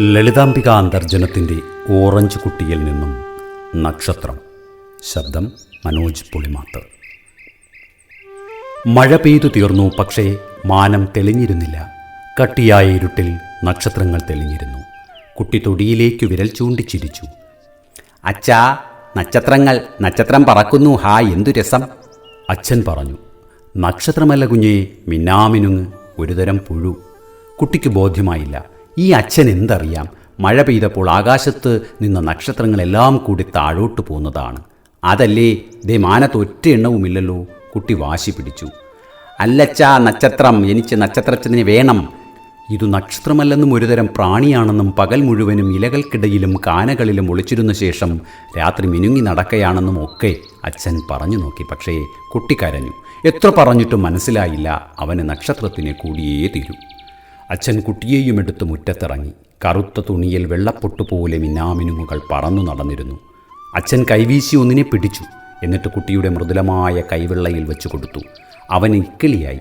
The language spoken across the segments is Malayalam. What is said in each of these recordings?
ലളിതാംബിക അന്തർജനത്തിന്റെ ഓറഞ്ച് കുട്ടിയിൽ നിന്നും നക്ഷത്രം. ശബ്ദം മനോജ് പുളിമാത്ത്. മഴ പെയ്തു തീർന്നു പക്ഷേ മാനം തെളിഞ്ഞിരുന്നില്ല. കട്ടിയായ ഇരുട്ടിൽ നക്ഷത്രങ്ങൾ തെളിഞ്ഞിരുന്നു. കുട്ടി തൊടിയിലേക്ക് വിരൽ ചൂണ്ടിച്ചിരിച്ചു. അച്ഛാ നക്ഷത്രങ്ങൾ നക്ഷത്രം പറക്കുന്നു. ഹാ എന്തു രസം? അച്ഛൻ പറഞ്ഞു. നക്ഷത്രമല്ല കുഞ്ഞേ മിന്നാമിനുങ്ങ് ഒരുതരം പുഴു. കുട്ടിക്ക് ബോധ്യമായില്ല. ഈ അച്ഛൻ എന്തറിയാം? മഴ പെയ്തപ്പോൾ ആകാശത്ത് നിന്ന് നക്ഷത്രങ്ങളെല്ലാം കൂടി താഴോട്ട് പോകുന്നതാണ് അതല്ലേ? ദേ മാനത്ത് ഒറ്റ എണ്ണവുമില്ലല്ലോ കുട്ടി വാശി പിടിച്ചു. അല്ലച്ചാ നക്ഷത്രം എനിക്ക് നക്ഷത്രത്തിന് വേണം. ഇതു നക്ഷത്രമല്ലെന്നും ഒരുതരം പ്രാണിയാണെന്നും പകൽ മുഴുവനും ഇലകൾക്കിടയിലും കാനകളിലും ഒളിച്ചിരുന്ന ശേഷം രാത്രി മിനുങ്ങി നടക്കയാണെന്നും ഒക്കെ അച്ഛൻ പറഞ്ഞു നോക്കി. പക്ഷേ കുട്ടി കരഞ്ഞു. എത്ര പറഞ്ഞിട്ടും മനസ്സിലായില്ല. അവന് നക്ഷത്രത്തിനെ കൂടിയേ തീരൂ. അച്ഛൻ കുട്ടിയെയും എടുത്ത് മുറ്റത്തിറങ്ങി. കറുത്ത തുണിയിൽ വെള്ളപ്പൊട്ടുപോലെ മിന്നാമിനുങ്ങുകൾ പറന്നു നടന്നിരുന്നു. അച്ഛൻ കൈവീശി ഒന്നിനെ പിടിച്ചു. എന്നിട്ട് കുട്ടിയുടെ മൃദുലമായ കൈവെള്ളയിൽ വെച്ചു കൊടുത്തു. അവൻ ഇക്കിളിയായി.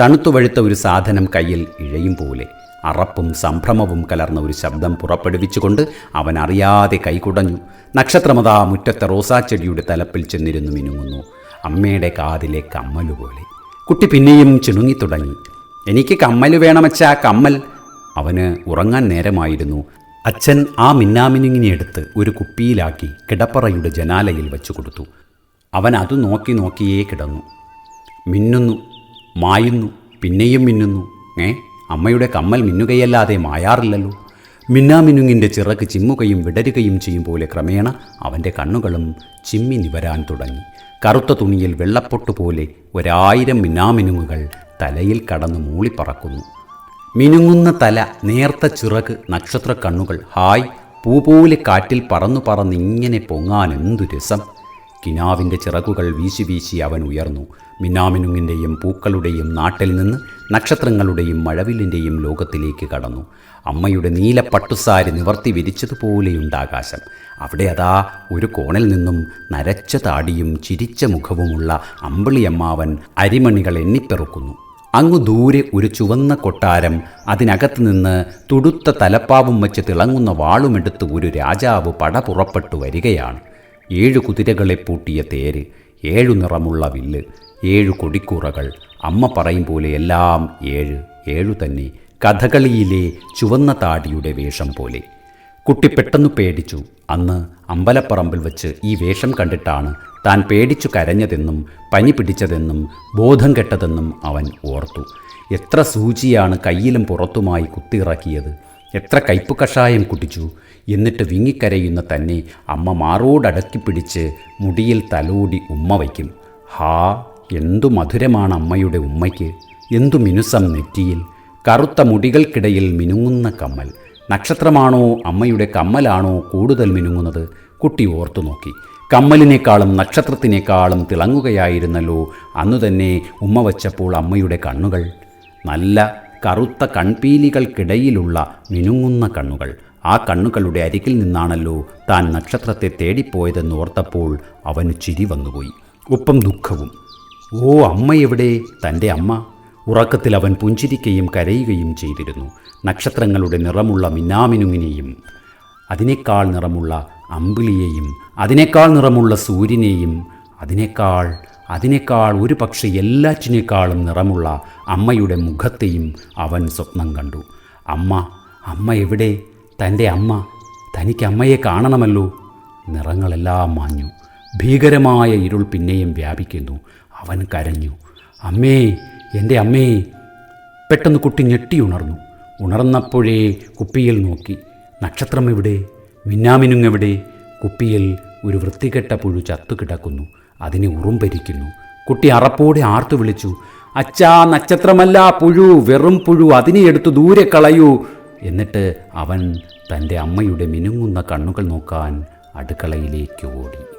തണുത്തു വഴുത്ത ഒരു സാധനം കയ്യിൽ ഇഴയും പോലെ. അറപ്പും സംഭ്രമവും കലർന്ന ഒരു ശബ്ദം പുറപ്പെടുവിച്ചുകൊണ്ട് അവൻ അറിയാതെ കൈകുടഞ്ഞു. നക്ഷത്രമതാ മുറ്റത്തെ റോസാച്ചെടിയുടെ തലപ്പിൽ ചെന്നിരുന്നു മിനുങ്ങുന്നു അമ്മയുടെ കാതിലെ കമ്മലുപോലെ. കുട്ടി പിന്നെയും ചിണുങ്ങിത്തുടങ്ങി എനിക്ക് കമ്മൽ വേണമച്ചാ കമ്മൽ. അവന് ഉറങ്ങാൻ നേരമായിരുന്നു. അച്ഛൻ ആ മിന്നാമിനുങ്ങിനെടുത്ത് ഒരു കുപ്പിയിലാക്കി കിടപ്പറയുടെ ജനാലയിൽ വെച്ചു കൊടുത്തു. അവൻ അത് നോക്കി നോക്കിയേ കിടന്നു. മിന്നുന്നു മായുന്നു പിന്നെയും മിന്നുന്നു. ഏ അമ്മയുടെ കമ്മൽ മിന്നുകയല്ലാതെ മായാറില്ലല്ലോ. മിന്നാമിനുങ്ങിന്റെ ചിറക്ക് ചിമ്മുകയും വിടരുകയും ചെയ്യും പോലെ ക്രമേണ അവന്റെ കണ്ണുകളും ചിമ്മി നിവരാൻ തുടങ്ങി. കറുത്ത തുണിയിൽ വെള്ളപ്പൊട്ട് പോലെ ഒരായിരം മിന്നാമിനുങ്ങുകൾ തലയിൽ കടന്ന് മൂളിപ്പറക്കുന്നു മിനുങ്ങുന്ന തല നേർത്ത ചിറക് നക്ഷത്ര കണ്ണുകൾ ഹായ് പൂ പോലെ കാറ്റിൽ പറന്നു പറന്നിങ്ങനെ പൊങ്ങാൻ എന്തു രസം. കിനാവിന്റെ ചിറകുകൾ വീശി വീശി അവൻ ഉയർന്നു. മിന്നാമിനുങ്ങിന്റെയും പൂക്കളുടെയും നാട്ടിൽ നിന്ന് നക്ഷത്രങ്ങളുടെയും മഴവില്ലിന്റെയും ലോകത്തിലേക്ക് കടന്നു. അമ്മയുടെ നീല പട്ടുസാരി നിവർത്തി വിരിച്ചതുപോലെയുണ്ട് ആകാശം അവിടെ അതാ ഒരു കോണിൽ നിന്നും നരച്ച താടിയും ചിരിച്ച മുഖവുമുള്ള അമ്പിളിയമ്മാവൻ അരിമണികൾ എണ്ണിപ്പെറുക്കുന്നു. അങ്ങു ദൂരെ ഒരു ചുവന്ന കൊട്ടാരം അതിനകത്ത് നിന്ന് തുടുത്ത തലപ്പാവും വെച്ച് തിളങ്ങുന്ന വാളുമെടുത്ത് ഒരു രാജാവ് പട പുറപ്പെട്ടു വരികയാണ്. ഏഴു കുതിരകളെ പൂട്ടിയ തേര് ഏഴു നിറമുള്ള വില്ല് ഏഴു കൊടിക്കൂറകൾ അമ്മ പറയും പോലെ എല്ലാം ഏഴ് ഏഴു തന്നെ കഥകളിയിലെ ചുവന്ന താടിയുടെ വേഷം പോലെ. കുട്ടി പെട്ടെന്ന് പേടിച്ചു അന്ന് അമ്പലപ്പറമ്പിൽ വെച്ച് ഈ വേഷം കണ്ടിട്ടാണ് താൻ പേടിച്ചു കരഞ്ഞതെന്നും പനി പിടിച്ചതെന്നും ബോധം കെട്ടതെന്നും അവൻ ഓർത്തു. എത്ര സൂചിയാണ് കയ്യിലും പുറത്തുമായി കുത്തിയിറക്കിയത്. എത്ര കയ്പ് കഷായം കുടിച്ചു. എന്നിട്ട് വിങ്ങിക്കരയുന്ന തന്നെ അമ്മ മാറോടടക്കി പിടിച്ച് മുടിയിൽ തലോടി ഉമ്മ വയ്ക്കും. ഹാ എന്തു മധുരമാണ് അമ്മയുടെ ഉമ്മയ്ക്ക്. എന്തു മിനുസം നെറ്റിയിൽ. കറുത്ത മുടികൾക്കിടയിൽ മിനുങ്ങുന്ന കമ്മൽ. നക്ഷത്രമാണോ അമ്മയുടെ കമ്മലാണോ കൂടുതൽ മിനുങ്ങുന്നത്? കുട്ടി ഓർത്തു നോക്കി കമ്മലിനേക്കാളും നക്ഷത്രത്തിനേക്കാളും തിളങ്ങുകയായിരുന്നല്ലോ. അന്നു തന്നെ ഉമ്മ വച്ചപ്പോൾ അമ്മയുടെ കണ്ണുകൾ. നല്ല കറുത്ത കൺപീലികൾക്കിടയിലുള്ള മിനുങ്ങുന്ന കണ്ണുകൾ. ആ കണ്ണുകളുടെ അരികിൽ നിന്നാണല്ലോ താൻ നക്ഷത്രത്തെ തേടിപ്പോയതെന്ന് ഓർത്തപ്പോൾ അവന് ചിരി വന്നുപോയി. ഒപ്പം ദുഃഖവും. ഓ അമ്മ എവിടെ? തന്റെ അമ്മ? ഉറക്കത്തിൽ അവൻ പുഞ്ചിരിക്കുകയും കരയുകയും ചെയ്തിരുന്നു. നക്ഷത്രങ്ങളുടെ നിറമുള്ള മിന്നാമിനുങ്ങിനെയും അതിനേക്കാൾ നിറമുള്ള അമ്പിളിയെയും അതിനേക്കാൾ നിറമുള്ള സൂര്യനെയും അതിനേക്കാൾ അതിനേക്കാൾ ഒരു പക്ഷേ എല്ലാറ്റിനേക്കാളും നിറമുള്ള അമ്മയുടെ മുഖത്തെയും അവൻ സ്വപ്നം കണ്ടു. അമ്മ അമ്മ എവിടെ? തന്റെ അമ്മ തനിക്ക് അമ്മയെ കാണണമല്ലോ. നിറങ്ങളെല്ലാം മാഞ്ഞു. ഭീകരമായ ഇരുൾ പിന്നെയും വ്യാപിക്കുന്നു. അവൻ കരഞ്ഞു. അമ്മേ എന്റെ അമ്മേ. പെട്ടെന്ന് കുട്ടി ഞെട്ടി ഉണർന്നു. ഉണർന്നപ്പോഴേ കുപ്പിയിൽ നോക്കി. നക്ഷത്രം എവിടെ? മിന്നാമിനുങ്ങെവിടെ കുപ്പിയിൽ ഒരു വൃത്തികെട്ട പുഴു ചത്തുകിടക്കുന്നു അതിനെ ഉറുമ്പരിക്കുന്നു. കുട്ടി അറപ്പോടെ ആർത്തു വിളിച്ചു അച്ഛാ നക്ഷത്രമല്ല പുഴു വെറും പുഴു അതിനെ എടുത്തു ദൂരെ കളയൂ. എന്നിട്ട് അവൻ തന്റെ അമ്മയുടെ മിനുങ്ങുന്ന കണ്ണുകൾ നോക്കാൻ അടുക്കളയിലേക്ക് ഓടി.